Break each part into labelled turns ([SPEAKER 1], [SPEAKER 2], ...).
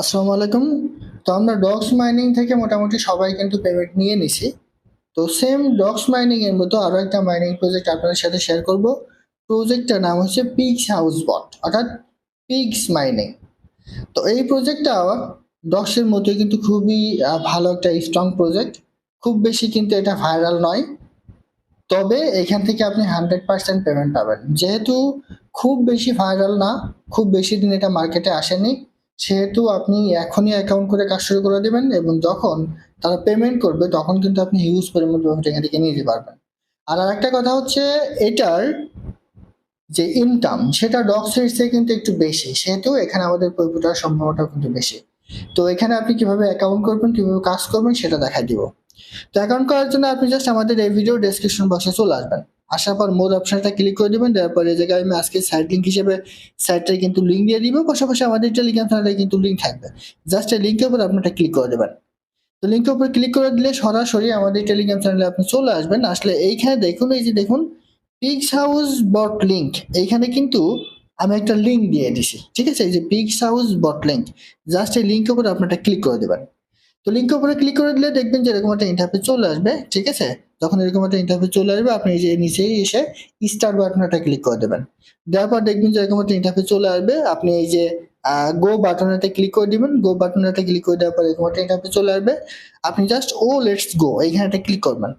[SPEAKER 1] আসসালামু আলাইকুম। তো আমরা ডগস মাইনিং থেকে মোটামুটি সবাই কিন্তু পেমেন্ট নিয়ে নিছি। তো সেম ডগস মাইনিং এর মতো আরও একটা মাইনিং প্রজেক্ট আপনাদের সাথে শেয়ার করব। প্রজেক্টটার নাম হচ্ছে পিক্স হাউস বট অর্থাৎ পিক্স মাইনিং তো এই প্রজেক্টটা ডগসের মতোই কিন্তু খুবই ভালো একটা স্ট্রং প্রজেক্ট খুব বেশি কিন্তু এটা ভাইরাল নয়। তবে এখান থেকে আপনি হান্ড্রেড পার্সেন্ট পেমেন্ট পাবেন। যেহেতু খুব বেশি ভাইরাল না, খুব বেশি দিন এটা মার্কেটে আসেনি। সেহেতু আপনি এখনই অ্যাকাউন্ট করে কাজ শুরু করে দেবেন এবং যখন তারা পেমেন্ট করবে, তখন কিন্তু আপনি হিউজ পরিমাণ পেমেন্ট এখান থেকে নিতে পারবেন। আর আরেকটা কথা হচ্ছে, এটার যে ইনকাম সেটা ডক্সের চেয়ে কিন্তু একটু বেশি। সেহেতু এখানে আমাদের প্রফিটার সম্ভাবনাটা কিন্তু বেশি। তো এখানে আপনি কীভাবে অ্যাকাউন্ট করবেন, কীভাবে কাজ করবেন, সেটা দেখাই দিব। তো অ্যাকাউন্ট করার জন্য আপনি জাস্ট আমাদের এই ভিডিও ডেসক্রিপশন বক্সে চলে আসবেন। আসার পর মোর অপশনটা ক্লিক করে দেবেন, দেওয়ার এই জায়গায় আমি আজকে সাইট লিঙ্ক হিসেবে সাইটটায় কিন্তু লিঙ্ক দিয়ে দিব, পাশাপাশি আমাদের টেলিগ্রাম চ্যানেলে কিন্তু লিঙ্ক থাকবে। জাস্ট এই লিঙ্কের উপর আপনারা ক্লিক করে দেবেন। তো লিঙ্কের উপর ক্লিক করে দিলে সরাসরি আমাদের টেলিগ্রাম চ্যানেলে আপনি চলে আসবেন, আসলে এইখানে দেখুন, এই যে দেখুন পিক্স হাউস বট লিঙ্ক এইখানে কিন্তু আমি একটা লিঙ্ক দিয়ে দিছি, ঠিক আছে? এই যে Pix House bot link just এই লিঙ্কের উপর আপনারা ক্লিক করে দেবেন। তো লিঙ্কের উপরে ক্লিক করে দিলে দেখবেন যে এরকম একটা ইন্টারফেস চলে আসবে, ঠিক আছে? এরকম একটা ইন্টারফেস চলে আসবে, আপনি এই যে নিচেই এসে স্টার বাটনটা ক্লিক করে দেবেন। দেওয়ার পর দেখবেন যে এরকম একটা ইন্টারফেস চলে আসবে, আপনি এই যে গো বাটনেতে ক্লিক করে দিবেন গো বাটনেতে ক্লিক করে দেওয়ার পর এরকম একটা ইন্টারফেস চলে আসবে। আপনি জাস্ট ও লেটস গো এইখানে একটা ক্লিক করবেন।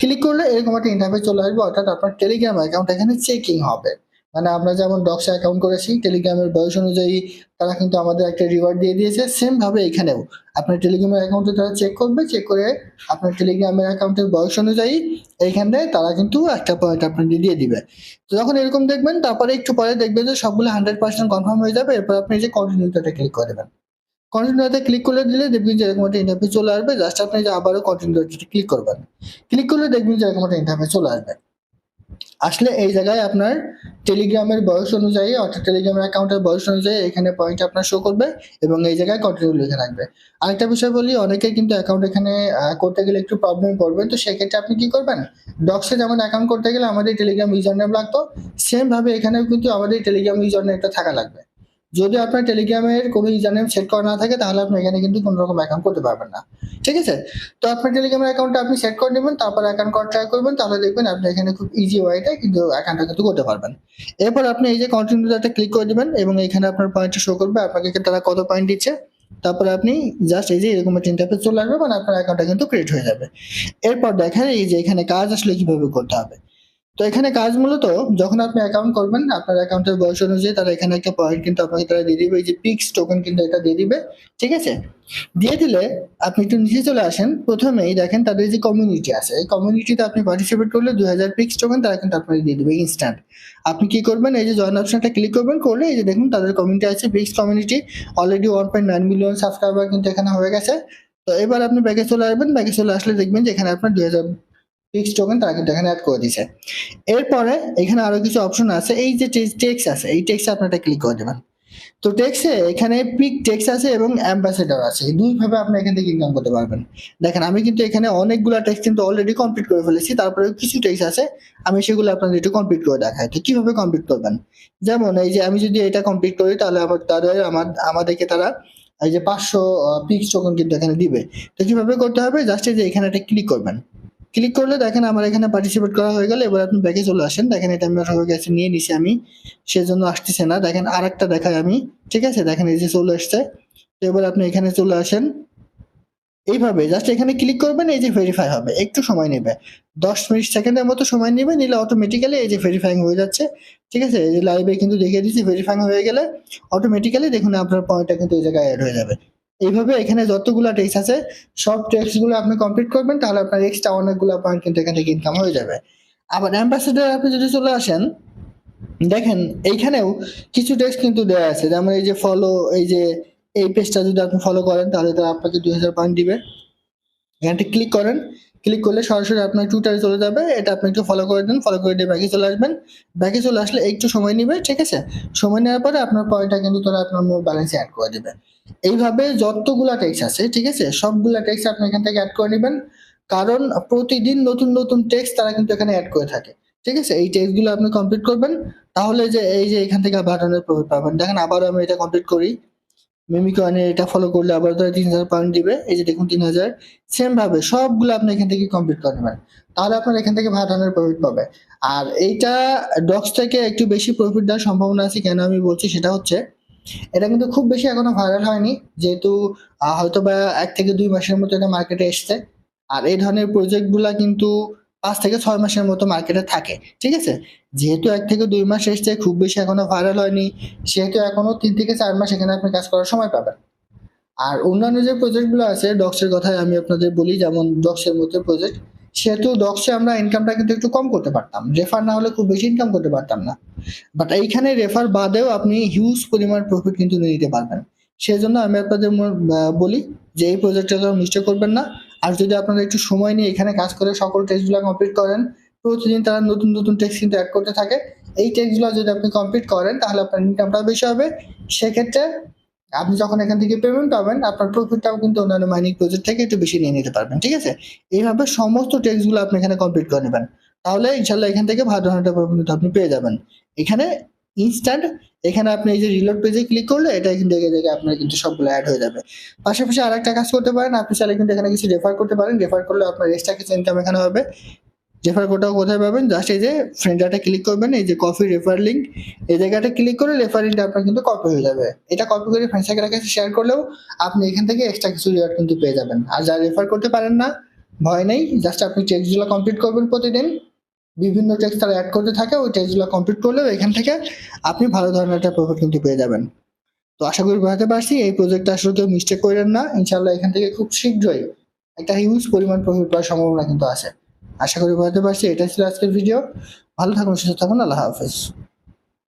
[SPEAKER 1] ক্লিক করলে এরকম একটা ইন্টারফেস চলে আসবে, অর্থাৎ আপনার টেলিগ্রাম অ্যাকাউন্ট এখানে চেকিং হবে। মানে আমরা যেমন ডক্স অ্যাকাউন্ট করেছি টেলিগ্রামের বয়স অনুযায়ী তারা কিন্তু আমাদের একটা রিওয়ার্ড দিয়ে দিয়েছে সেম ভাবে এখানেও। আপনার টেলিগ্রামের অ্যাকাউন্টে তারা চেক করবে চেক করে আপনার টেলিগ্রামের অ্যাকাউন্টের বয়স অনুযায়ী এইখানে তারা কিন্তু একটা পয়েন্ট আপনাকে দিয়ে দিবে। তো যখন এরকম দেখবেন, তারপরে একটু পরে দেখবেন যে সবগুলো হান্ড্রেড পার্সেন্ট কনফার্ম হয়ে যাবে, এরপর আপনি যে কন্টিনিউটাতে ক্লিক করে দেবেন। কন্টিনিউতে ক্লিক করলে দিলে দেখবেন যে এরকম একটা ইন্টারভিউ চলে আসবে জাস্ট আপনি যে আবারও কন্টিনিউতে ক্লিক করবেন। ক্লিক করলে দেখবেন যে এরকম একটা ইন্টারভিউ চলে আসবে। আসলে এই জায়গায় আপনার টেলিগ্রামের বয়স অনুযায়ী অর্থাৎ টেলিগ্রামের অ্যাকাউন্টের বয়স অনুযায়ী এখানে পয়েন্ট আপনার শো করবে এবং এই জায়গায় কন্টিনিউ লিখে রাখবে। আরেকটা বিষয় বলি অনেকে কিন্তু অ্যাকাউন্ট এখানে করতে গেলে একটু প্রবলেম পড়বে। তো সেক্ষেত্রে আপনি কি করবেন? ডক্সে যেমন অ্যাকাউন্ট করতে গেলে আমাদের টেলিগ্রাম ইউজার নেম লাগতো সেম ভাবে এখানেও কিন্তু আমাদের টেলিগ্রাম ইউজার নেমটা থাকা লাগবে। যদি আপনার টেলিগ্রামের কোনো ইউজারনেম সেট করা না থাকে, তাহলে আপনি এখানে কিন্তু কোনো রকম অ্যাকাউন্ট করতে পারবেন না। ঠিক আছে? তো আপনার টেলিগ্রামের অ্যাকাউন্টটা আপনি সেট করে নেবেন, তারপর অ্যাকাউন্ট করা ট্রাই করবেন, তাহলে দেখবেন আপনি এখানে খুব ইজি ওয়াইতে কিন্তু অ্যাকাউন্টটা কিন্তু করতে পারবেন। এরপর আপনি এই যে কন্টিনিউটাতে ক্লিক করে দিবেন, এবং এখানে আপনার পয়েন্টটা শো করবে, আপনাকে তারা কত পয়েন্ট দিচ্ছে, তারপরে আপনি জাস্ট এই যে এরকম একটা ইন্টারফেস চলে আসবে মানে আপনার অ্যাকাউন্টটা কিন্তু ক্রিয়েট হয়ে যাবে। এরপর দেখেন এই যে এখানে কাজ আসলে কীভাবে করতে হবে। তো এখানে কাজ মূলত যখন আপনি অ্যাকাউন্ট করবেন, আপনার অ্যাকাউন্টের বয়স অনুযায়ী তারা এখানে একটা পয়েন্ট কিন্তু আপনাকে তারা দিয়ে দিবে এই যে পিক্স টোকেন কিন্তু এটা দিয়ে দিবে, ঠিক আছে? দিয়ে দিলে আপনি একটু নিচে চলে আসেন, প্রথমেই দেখেন তাদের যে কমিউনিটি আছে, এই কমিউনিটিতে আপনি পার্টিসিপেট করলে দুই হাজার পিক্স টোকেন তারা কিন্তু আপনাকে দিয়ে দিবে ইনস্ট্যান্ট আপনি কি করবেন, এই যে জয়েন অপশনটা ক্লিক করবেন, করলে এই যে দেখুন তাদের কমিউনিটি আছে Pix community already one point nine million subscriber কিন্তু এখানে হয়ে গেছে। তো এবার আপনি ব্যাগে চলে আসবেন, ব্যাগে চলে আসলে দেখবেন যে এখানে আপনার দুই হাজার পিক্স টোকেন তারা কিন্তু এখানে অ্যাড করে দিয়েছে এরপরে এখানে আরও কিছু অপশন আছে, এই যে টেক্স আছে, এই টেক্সে আপনারা ক্লিক করে দেবেন। তো টেক্সে এখানে পিক টেক্স আছে এবং অ্যাম্বাসেডর আছে দুইভাবে আপনি এখান থেকে ইনকাম করতে পারবেন। দেখেন, আমি কিন্তু এখানে অনেকগুলো টেক্স কিন্তু অলরেডি কমপ্লিট করে ফেলেছি তারপরে কিছু টেক্স আছে, আমি সেগুলো আপনাদের একটু কমপ্লিট করে দেখাই। তো কীভাবে কমপ্লিট করবেন? যেমন এই যে আমি যদি এটা কমপ্লিট করি, তাহলে আমার, তাদের আমার, আমাদেরকে তারা এই যে পাঁচশো পিক্স টোকেন কিন্তু এখানে দিবে। তো কীভাবে করতে হবে? জাস্ট এই যে এখানে একটা ক্লিক করবেন। ক্লিক করলে দেখেন আমার এখানে পার্টিসিপেট করা হয়ে গেল, এবার আপনি ব্যাকে চলে আসেন। দেখেন এটা আমি সবার কাছে নিয়ে নিছি আমি, সেজন্য আসতেছে না। দেখেন আর একটা দেখাই আমি, ঠিক আছে? দেখেন এই যে চলে আসছে তো এবার আপনি এখানে চলে আসেন। এইভাবে জাস্ট এখানে ক্লিক করবেন, এই যে ভেরিফাই হবে। একটু সময় নেবে। দশ মিনিট, সেকেন্ডের মতো সময় নেবে, নিলে অটোমেটিক্যালি এই যে ভেরিফাইং হয়ে যাচ্ছে। ঠিক আছে? এই যে লাইভে কিন্তু দেখিয়ে দিচ্ছি ভেরিফাইং হয়ে গেলে অটোমেটিক্যালি দেখুন আপনার পয়েন্টটা কিন্তু এই জায়গায় অ্যাড হয়ে যাবে। এইভাবে এখানে যতগুলো টেক্স আছে, সব টেক্সগুলো আপনি কমপ্লিট করবেন, তাহলে আপনার এক্সট্রা অনেকগুলো পয়েন্ট কিন্তু এখান থেকে ইনকাম হয়ে যাবে। আবার অ্যাম্বাসেডার আপনি যদি চলে আসেন, দেখেন এইখানেও কিছু টেক্স কিন্তু দেওয়া আছে। যেমন এই যে ফলো এই যে এই পেজটা যদি আপনি ফলো করেন, তাহলে তারা আপনাকে দুই হাজার পয়েন্ট দিবে। এখানটা ক্লিক করেন। ক্লিক করলে সরাসরি আপনার টুইটারে চলে যাবে। এটা আপনি একটু ফলো করে দিন। ফলো করে দিয়ে ব্যাকে চলে আসবেন। ব্যাকে চলে আসলে একটু সময় নেবে, ঠিক আছে? সময় নেওয়ার পরে আপনার পয়েন্টটা কিন্তু তারা আপনার মোট ব্যালেন্সে অ্যাড করে দেবে। এইভাবে যতগুলা টেক্স আছে, ঠিক আছে? সবগুলা টেক্স আপনি এখান থেকে অ্যাড করে নেবেন। কারণ প্রতিদিন নতুন নতুন টেক্স তারা কিন্তু এখানে অ্যাড করে থাকে। ঠিক আছে? এই টেক্সটগুলো আপনি কমপ্লিট করবেন। তাহলে যে এই যে এখান থেকে বাটনের প্রফিট পাবেন। দেখেন আবারও আমি এটা কমপ্লিট করি। মিমিকনে এটা ফলো করলে আবার ধরে তিন হাজার পয়েন্ট দিবে। এই যে দেখুন তিন হাজার। সেম ভাবে সবগুলো আপনি এখান থেকে কমপ্লিট করে নেবেন। তাহলে আপনার এখান থেকে ভালো ধরনের প্রফিট পাবে। আর এইটা ডক্স থেকে একটু বেশি প্রফিট দেওয়ার সম্ভাবনা আছে। কেন আমি বলছি সেটা হচ্ছে, এটা কিন্তু খুব বেশি এখনও ভাইরাল হয়নি। যেহেতু হয়তো বা এক থেকে দুই মাসের মতো এটা মার্কেটে এসছে। আর এই ধরনের প্রজেক্টগুলা কিন্তু পাঁচ থেকে ছয় মাসের মতো মার্কেটে থাকে, ঠিক আছে? যেহেতু এক থেকে দুই মাস এসছে, খুব বেশি এখনও ভাইরাল হয়নি, সেহেতু এখনও তিন থেকে চার মাস এখানে আপনি কাজ করার সময় পাবেন। আর অন্যান্য যে প্রজেক্টগুলো আছে ডক্সের কথাই আমি আপনাদের বলি, যেমন ডক্সের মতো প্রজেক্ট সেহেতু ডক্সে আমরা ইনকামটা কিন্তু একটু কম করতে পারতাম। রেফার না হলে খুব বেশি ইনকাম করতে পারতাম না। বাট এইখানে রেফার বাদেও আপনি হিউজ পরিমাণ প্রফিট কিন্তু নিয়ে নিতে পারবেন। সেজন্য আমি আপনাদের বলি যে এই প্রজেক্টটা মিস্টেক করবেন না। আর যদি আপনারা একটু সময় নিয়ে এখানে কাজ করে সকল টেস্টগুলো কমপ্লিট করেন, প্রতিদিন তারা নতুন নতুন টেক্সট কিন্তু অ্যাড করতে থাকে। এই টেক্সটগুলো যদি আপনি কমপ্লিট করেন, তাহলে আপনার ইনকামটা বেশি হবে। সেক্ষেত্রে আপনি যখন এখান থেকে পেমেন্ট পাবেন, আপনার প্রফিটটাও কিন্তু অন্যান্য মাইনিং প্রজেক্ট থেকে একটু বেশি নিয়ে নিতে পারবেন, ঠিক আছে? এইভাবে সমস্ত টেক্সটগুলো আপনি এখানে কমপ্লিট করে নেবেন। তাহলে ইনশাল্লাহ এখান থেকে ভালো ধরনের আপনি পেয়ে যাবেন। এখানে ইনস্ট্যান্ট এখানে আপনি এই যে রিলোড পেজে ক্লিক করলে এটা এখান থেকে দেখে আপনার কিন্তু সবগুলো অ্যাড হয়ে যাবে। পাশাপাশি আর একটা কাজ করতে পারেন, আপনি চাইলে কিন্তু এখানে কিছু রেফার করতে পারেন। রেফার করলে আপনার এক্সট্রা কিছু ইনকাম এখানে হবে। রেফার কোডটাও কোথায় পাবেন? জাস্ট এই যে ফ্রেন্ডাটা ক্লিক করবেন, এই যে কফি রেফার লিঙ্ক এই জায়গাটা ক্লিক করে রেফার লিঙ্কটা আপনার কিন্তু কপি হয়ে যাবে। এটা কপি করে ফ্রেন্ড সার্কেলের কাছে শেয়ার করলেও আপনি এখান থেকে এক্সট্রা কিছু রিওয়ার্ড কিন্তু পেয়ে যাবেন। আর যারা রেফার করতে পারেন না, ভয় নেই জাস্ট আপনি টেক্সটগুলো কমপ্লিট করবেন প্রতিদিন। বিভিন্ন টেক্সট তারা অ্যাড করতে থাকে, ওই টেক্সটগুলো কমপ্লিট করলেও এখান থেকে আপনি ভালো ধরনের একটা প্রফিট কিন্তু পেয়ে যাবেন। তো আশা করি বোঝাতে পারছি, এই প্রজেক্টটা আসলে কেউ মিস্টেক করেন না। ইনশাল্লাহ এখান থেকে খুব শীঘ্রই একটা হিউজ পরিমাণ প্রফিট পাওয়ার সম্ভাবনা কিন্তু আছে। আশা করি বোঝাতে পারছি এটা ছিল আজকের ভিডিও ভালো থাকুন, সুস্থ থাকুন, আল্লাহ হাফেজ।